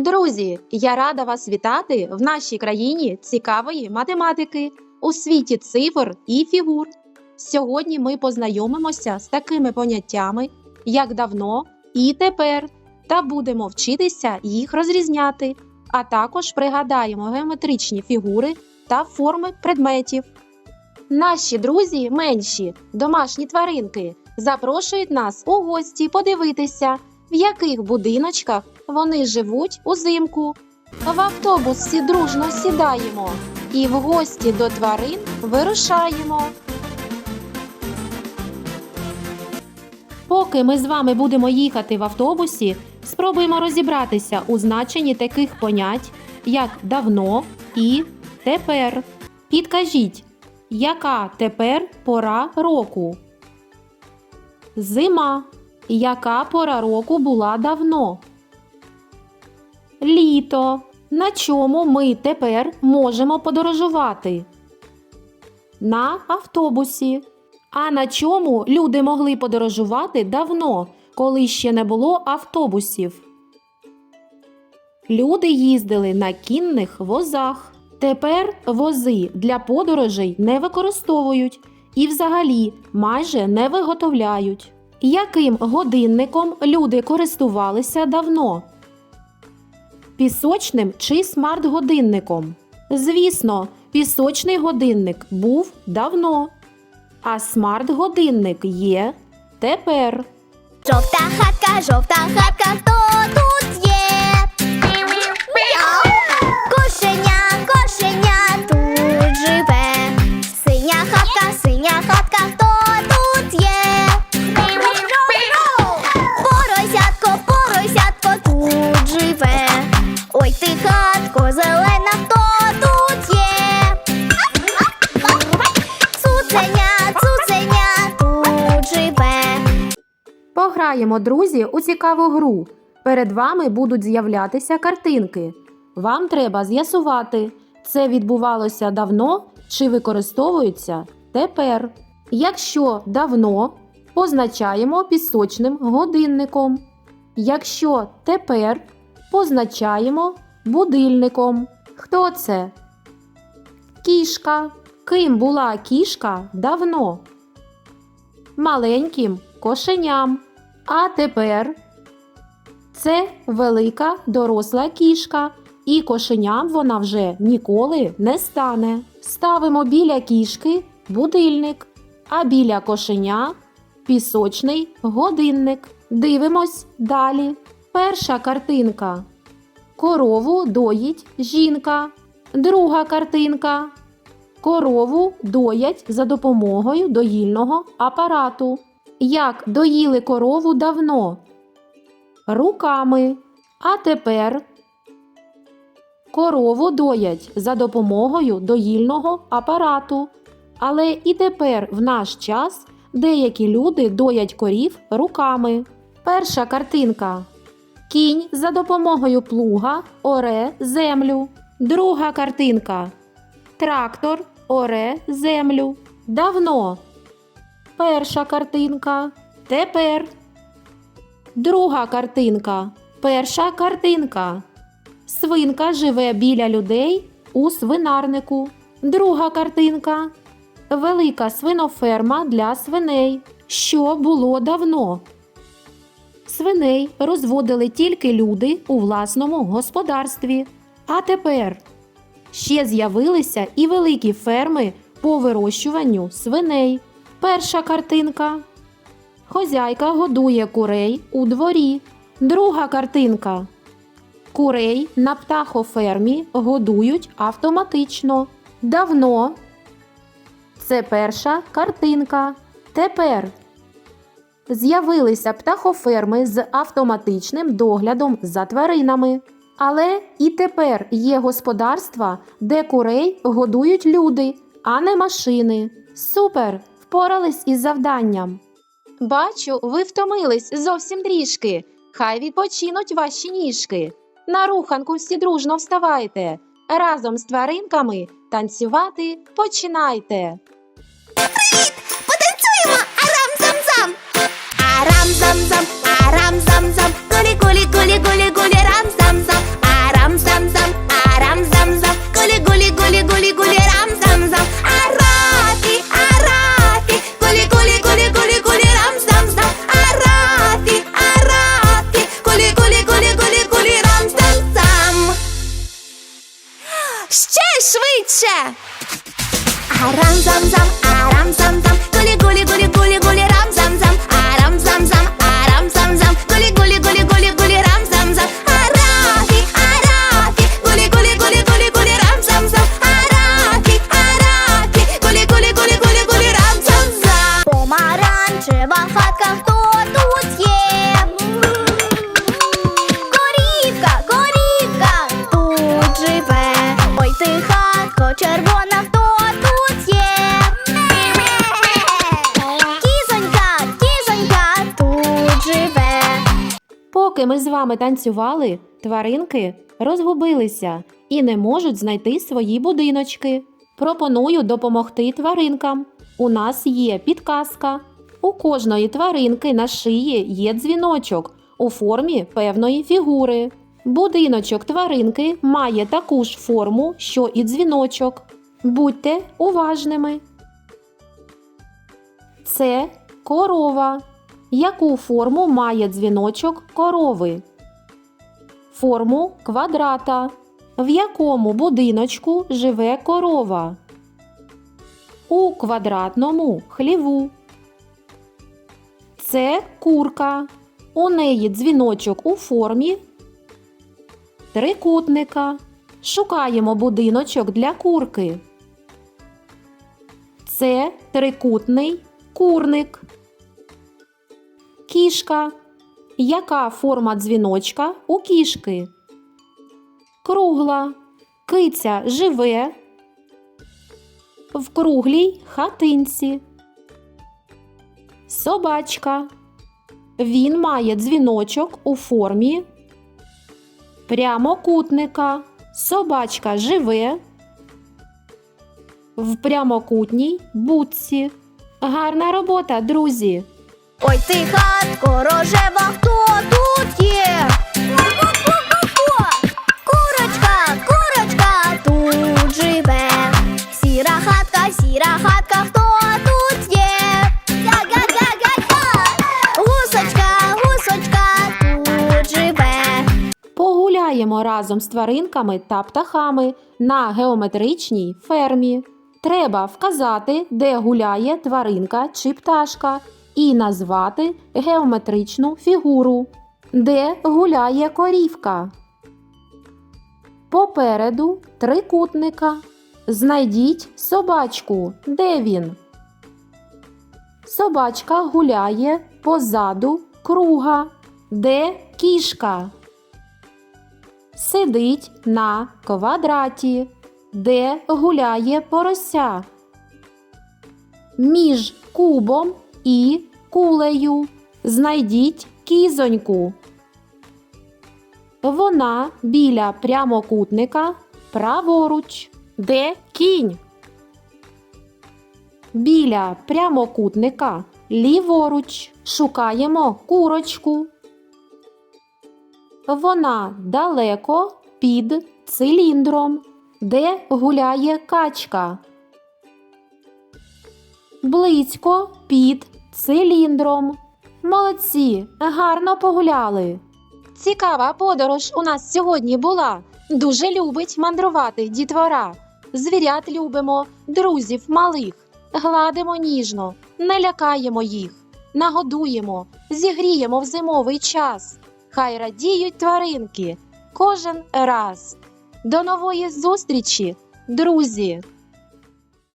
Друзі, я рада вас вітати в нашій країні цікавої математики у світі цифр і фігур. Сьогодні ми познайомимося з такими поняттями, як давно і тепер, та будемо вчитися їх розрізняти, а також пригадаємо геометричні фігури та форми предметів. Наші друзі менші, домашні тваринки, запрошують нас у гості подивитися, в яких будиночках вони живуть узимку. В автобус всі дружно сідаємо і в гості до тварин вирушаємо. Поки ми з вами будемо їхати в автобусі, спробуємо розібратися у значенні таких понять, як давно і тепер. Підкажіть, яка тепер пора року? Зима. Яка пора року була давно? Літо. На чому ми тепер можемо подорожувати? На автобусі. А на чому люди могли подорожувати давно, коли ще не було автобусів? Люди їздили на кінних возах. Тепер вози для подорожей не використовують і взагалі майже не виготовляють. Яким годинником люди користувалися давно? Пісочним чи смарт-годинником? Звісно, пісочний годинник був давно, а смарт-годинник є тепер. Жовта хатка, жовта хатка, хто тут Пограємо, друзі, у цікаву гру. Перед вами будуть з'являтися картинки. Вам треба з'ясувати, це відбувалося давно чи використовується тепер. Якщо давно, позначаємо пісочним годинником. Якщо тепер, позначаємо будильником. Хто це? Кішка. Ким була кішка давно? Маленьким кошеням. А тепер це велика доросла кішка, і кошеням вона вже ніколи не стане. Ставимо біля кішки будильник, а біля кошеня пісочний годинник. Дивимось далі. Перша картинка. Корову доїть жінка. Друга картинка. Корову доять за допомогою доїльного апарату. Як доїли корову давно? Руками. А тепер корову доять за допомогою доїльного апарату. Але і тепер в наш час деякі люди доять корів руками. Перша картинка. Кінь за допомогою плуга оре землю. Друга картинка. Трактор оре землю. Давно. Перша картинка. Тепер. Друга картинка. Перша картинка. Свинка живе біля людей у свинарнику. Друга картинка. Велика свиноферма для свиней. Що було давно? Свиней розводили тільки люди у власному господарстві. А тепер ще з'явилися і великі ферми по вирощуванню свиней. Перша картинка. Хозяйка годує курей у дворі. Друга картинка. Курей на птахофермі годують автоматично. Давно. Це перша картинка. Тепер з'явилися птахоферми з автоматичним доглядом за тваринами. Але і тепер є господарства, де курей годують люди, а не машини. Супер! Впорались із завданням. Бачу, ви втомились зовсім трішки. Хай відпочинуть ваші ніжки. На руханку всі дружно вставайте. Разом з тваринками танцювати починайте. Привіт! Потанцюємо арам-зам-зам. Арам-зам-зам, арам-зам-зам. Гулі-гулі, гулі-гулі, гулі, рам-зам-зам. швидше. Червона, хто тут є? Кізонька, кізонька тут живе. Поки ми з вами танцювали, тваринки розгубилися і не можуть знайти свої будиночки. Пропоную допомогти тваринкам. У нас є підказка. У кожної тваринки на шиї є дзвіночок у формі певної фігури. Будиночок тваринки має таку ж форму, що і дзвіночок. Будьте уважними. Це корова. Яку форму має дзвіночок корови? Форму квадрата. В якому будиночку живе корова? У квадратному хліву. Це курка. У неї дзвіночок у формі трикутника. Шукаємо будиночок для курки. Це трикутний курник. Кішка. Яка форма дзвіночка у кішки? Кругла. Киця живе в круглій хатинці. Собачка. Він має дзвіночок у формі прямокутника. Собачка живе в прямокутній будці. Гарна робота, друзі! Ой, ти хатко рожева, хто тут є? Погуляємо разом з тваринками та птахами на геометричній фермі. Треба вказати, де гуляє тваринка чи пташка, і назвати геометричну фігуру, де гуляє корівка. Попереду трикутника. Знайдіть собачку. Де він? Собачка гуляє позаду круга. Де кішка? Сидить на квадраті, де гуляє порося. Між кубом і кулею знайдіть кізоньку. Вона біля прямокутника праворуч. Де кінь? Біля прямокутника ліворуч. Шукаємо курочку. Вона далеко під циліндром, де гуляє качка. Близько під циліндром. Молодці, гарно погуляли. Цікава подорож у нас сьогодні була. Дуже любить мандрувати дітвора. Звірят любимо, друзів малих, гладимо ніжно, не лякаємо їх, нагодуємо, зігріємо в зимовий час. Хай радіють тваринки кожен раз. До нової зустрічі, друзі!